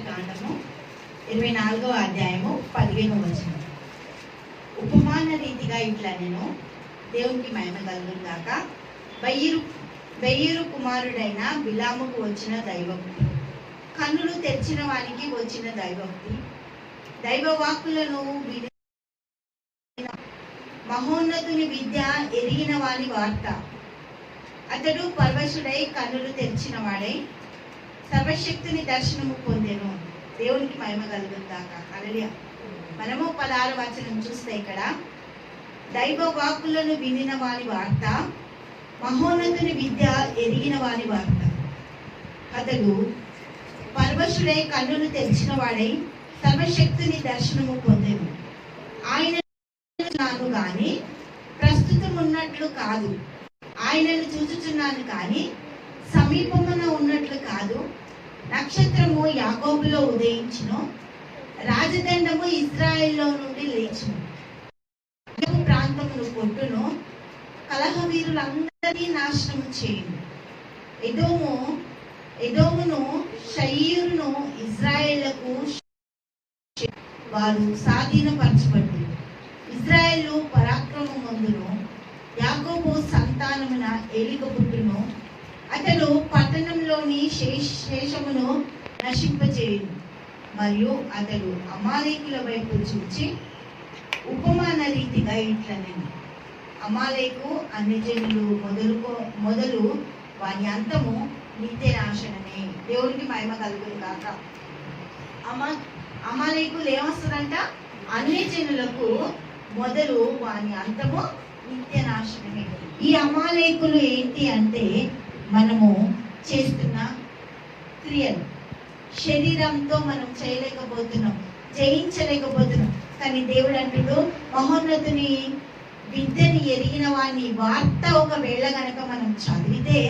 కాండము ఇరవై నాలుగో అధ్యాయము పదిహేను వచనం. ఉపమాన రీతిగా ఇట్లా నేను దేవునికి మహిమ కలుగును కాక బయ్యరు బయ్యిరు కుమారుడైన బిలాముకు వచ్చిన దైవభక్తి. కన్నులు తెరిచిన వానికి వచ్చిన దైవభక్తి. దైవ వాక్కులను మహోన్నతుని విద్య ఎరిగిన వాని వార్త. అతడు పరవశుడై కన్నులు తెరిచిన వాడై సర్వశక్తిని దర్శనము పొందేను. దేవునికి మహిమ కలుగుతాక అలలియ మనము పదహారు వచనం చూస్తే ఇక్కడ దైవ వాక్కులను వినిన వాని వార్త మహోన్నతుని విద్య ఎరిగిన వాని వార్త. అతడు పరవశుడై కన్నులు తెరిచిన వాడై సర్వశక్తిని దర్శనము పొందేను. ఆయన కానీ ప్రస్తుతం ఉన్నట్లు కాదు. ఆయనను చూచుచున్నాను కానీ సమీపమున ఉన్నట్లు కాదు. నక్షత్రము యాకోబులో ఉదయించును. రాజదండము ఇజ్రాయెల్లో నుండి లేచును. ప్రాంతమును కొట్టును. కలహ వీరులందరినీ నాశనము చేయును. ఎదోము ఎదోమును షయ్యూరును ఇజ్రాయేళ్ళకు వారు స్వాధీనపరచబడ్డారు. పరాక్రమం మందును యాకోబు సంతానమున ఏలిక పుట్టును. అతడు పట్టణంలోని శేష శేషమును నశింపజేయను. మరియు అతడు అమాలేకుల వైపు చూచి ఉపమాన రీతిగా ఇట్లనని. అమాలేకు అన్ని జనులు మొదలుకో మొదలు వారి అంతము నిత్య నాశనమే. దేవునికి మహిమ కలుగును కాక అమా అమాలేకులు ఏమొస్తుందంట అన్ని జనులకు మొదలు వారి అంతము నిత్య నాశనమే. ఈ అమాలేకులు ఏంటి అంటే మనము చేస్తున్న క్రియలు. శరీరంతో మనం చేయలేకపోతున్నాం జయించలేకపోతున్నాం. కానీ దేవుడు అంటుడు మహోన్నతుని విద్యని ఎరిగిన వాని వార్త ఒకవేళ గనక మనం చదివితే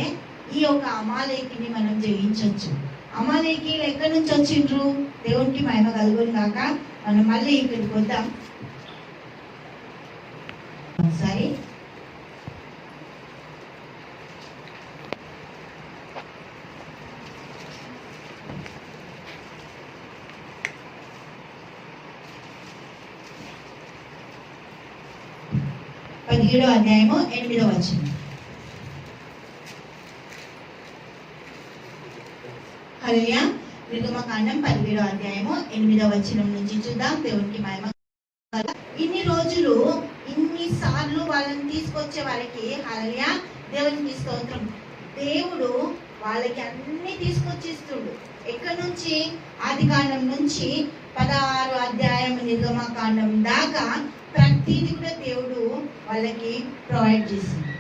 ఈ యొక్క అమాలేకిని మనం జయించవచ్చు అమాలేకి ఎక్కడి నుంచి వచ్చిండ్రు? దేవునికి మహిమ కలుగుని కాక మనం మళ్ళీ ఇక్కడికి వద్దాం సరే పదిహేడో అధ్యాయము ఎనిమిదో వచనం. హల్లెలూయా. నిర్గమకాండం పదిహేడో అధ్యాయము ఎనిమిదో వచనం నుంచి చూద్దాం. దేవునికి మహిమ ఇన్ని రోజులు ఇన్ని సార్లు వాళ్ళని తీసుకొచ్చే వాళ్ళకి హలయా దేవునికి స్తోత్రం. దేవుడు వాళ్ళకి అన్ని తీసుకొచ్చిస్తుండు. ఎక్కడి నుంచి? ఆది కాండం నుంచి పదహారు అధ్యాయం నిర్గమకాండం దాకా ప్రతిదీ కూడా దేవుడు వాళ్ళకి ప్రొవైడ్ చేసింది.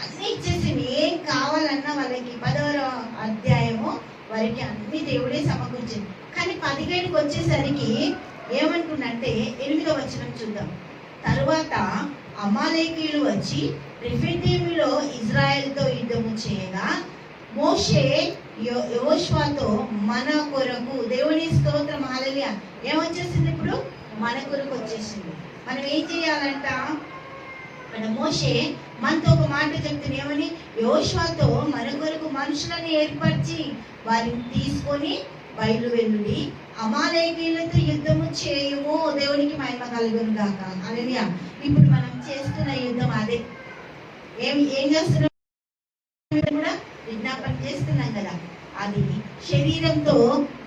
అన్ని ఇచ్చేసింది. ఏం కావాలన్నా వాళ్ళకి పదహారు అధ్యాయము వారికి అన్ని దేవుడే సమకూర్చింది. కానీ పదిహేడుకి వచ్చేసరికి ఏమంటుందంటే ఎనిమిదో వచనం చూద్దాం. తరువాత అమాలేకీయులు వచ్చి రిఫిదీమిలో ఇజ్రాయెల్తో యుద్ధము చేయగా మోషే యోష్వాతో మన కొరకు దేవుని స్తోత్రం హాలలియ ఏమొచ్చేసింది ఇప్పుడు? మన కొరకు వచ్చేసింది. మనం ఏం చేయాలంట? మన మోషే మనతో ఒక మాట చెప్తున్నామని యోశ్వాతో మన కొరకు మనుషులను ఏర్పరిచి వారిని తీసుకొని బయలు వెళ్ళి అమాలేకీలతో యుద్ధము చేయము. దేవునికి మహిమ కలుగును గాక. అలలియా ఇప్పుడు మనం చేస్తున్న యుద్ధం అదే. ఏం ఏం చేస్తున్నాం? కూడా విజ్ఞాపన చేస్తున్నాం కదా. అది శరీరంతో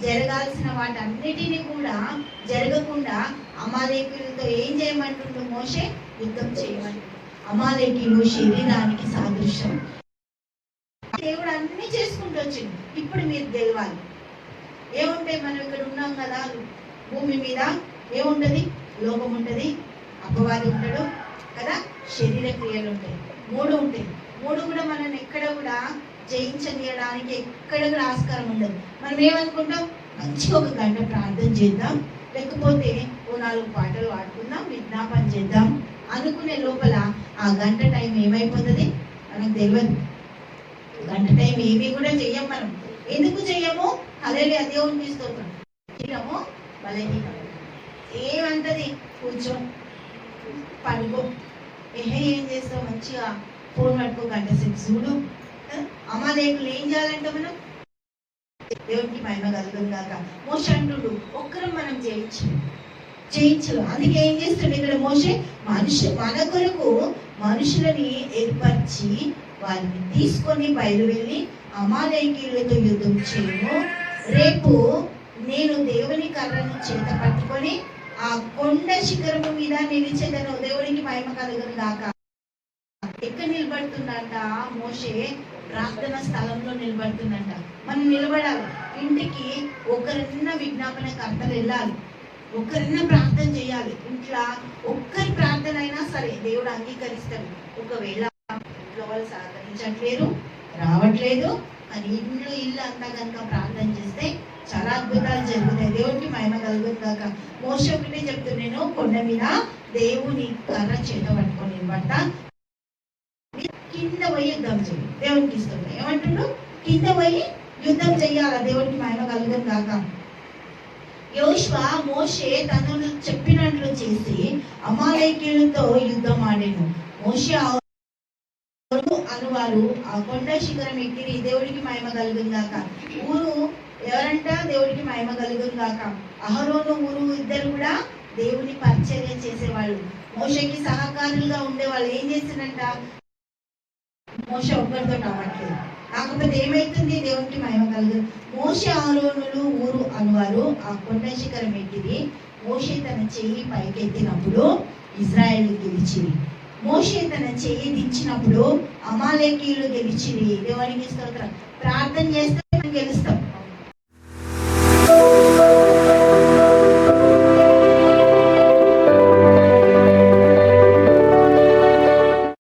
జరగాల్సిన వాటన్నిటిని కూడా జరగకుండా అమాలేకులతో ఏం చేయమంటుండు మోషే? యుద్ధం చేయమంటు అమాలేకీలు శరీరానికి సాదృశ్యం. దేవుడు అన్ని చేసుకుంటూ వచ్చింది ఇప్పుడు మీరు తెలియాలి ఏముంటాయి? మనం ఇక్కడ ఉన్నాం కదా. భూమి మీద ఏముంటది? లోకం ఉంటది అపవాది ఉంటాడు కదా శరీర క్రియలు ఉంటాయి. మూడు ఉంటాయి. మూడు కూడా మనల్ని ఎక్కడ కూడా జయించనీయడానికి ఎక్కడ ఆస్కారం ఉండదు. మనం ఏమనుకుంటాం? మంచిగా ఒక గంట ప్రార్థన చేద్దాం. లేకపోతే ఓ నాలుగు పాటలు పాడుకుందాం విజ్ఞాపన చేద్దాం అనుకునే లోపల ఆ గంట టైం ఏమైపోతుంది? మనకు తెలియదు గంట టైం ఏమీ కూడా చెయ్యం మనం. ఎందుకు చెయ్యము? అదే దేవుని స్తోత్రం చేయము బలహీనం ఏమంటది? కూర్చో. పడుకో. ఏహే ఏం చేస్తావు? మంచిగా ఫోన్ పట్టుకో గంట సేపు చూడు. అమ్మాదేకులు ఏం చేయాలంటే మనం దేవునికి మహిమ కలుగుతుంది కాక మోష ఒక్కరం మనం జయించు జయించు అందుకే ఏం చేస్తుండే ఇక్కడ మోషే మనుషు మన కొరకు మనుషులని ఏర్పరిచి వారిని తీసుకొని బయలువెళ్ళి అమాలయకీలతో యుద్ధం చేయము రేపు నేను దేవుని కర్రను చేత పట్టుకొని ఆ కొండ శిఖరము మీద నిలిచేదను దేవునికి మహిమ కలుగును గాక. ఎక్కడ నిలబడుతుందంట మోషే ప్రార్థన స్థలంలో నిలబడుతుందంట. మనం నిలబడాలి. ఇంటికి ఒకరిన్న విజ్ఞాపన కర్తలు వెళ్ళాలి. ఒకరిన్న ప్రార్థన చేయాలి. ఇంట్లో ఒక్కరి ప్రార్థన అయినా సరే దేవుడు అంగీకరిస్తాడు. ఒకవేళ ఇంట్లో వాళ్ళు సహకరించట్లేరు రావట్లేదు కానీ ఇంట్లో ఇల్లు అంతా కనుక ప్రార్థన చేస్తే చాలా అద్భుతాలు జరుగుతాయి. దేవుడికి మహిమ కలుగుతుంది కాక చెప్తున్నాను కొండ మీద దేవుని కర్ర చేత పట్టుకొని నిలబడతా. కింద పోయి యుద్ధం చేయి. దేవునికి ఇష్టం ఏమంటుండ్రు కింద పోయి యుద్ధం చెయ్యాల? దేవునికి మహిమ కలుగుతుంది కాక. యోష్వ మోషే తను చెప్పినట్లు చేసి అమాలయకీయులతో యుద్ధం ఆడాను. మోషే అహరోను అనువారు ఆ కొండ శిఖరం ఎక్కిరి దేవుడికి మహిమ కలుగుందాక ఊరు ఎవరంట? దేవుడికి మహిమ కలుగుందాక అహరోను ఊరు ఇద్దరు కూడా దేవుని పరిచర్య చేసేవాళ్ళు. మోషకి సహకారులుగా ఉండేవాళ్ళు. ఏం చేసిందంట మోస ఒక్కరితో అవ్వట్లేదు కాకపోతే ఏమైతుంది? దేవునికి మహిమ కలదు మోస ఆరోనులు ఊరు అనువారు ఆ కొండ శిఖరం ఎట్టిది మోషే తన చెయ్యి పైకెత్తినప్పుడు ఇజ్రాయెల్ గెలిచిరి. మోషే తన చెయ్యి దించినప్పుడు అమాలేకీలు గెలిచిరి. దేవునికి స్తోత్రం. ప్రార్థన చేస్తే మనం గెలుస్తాం.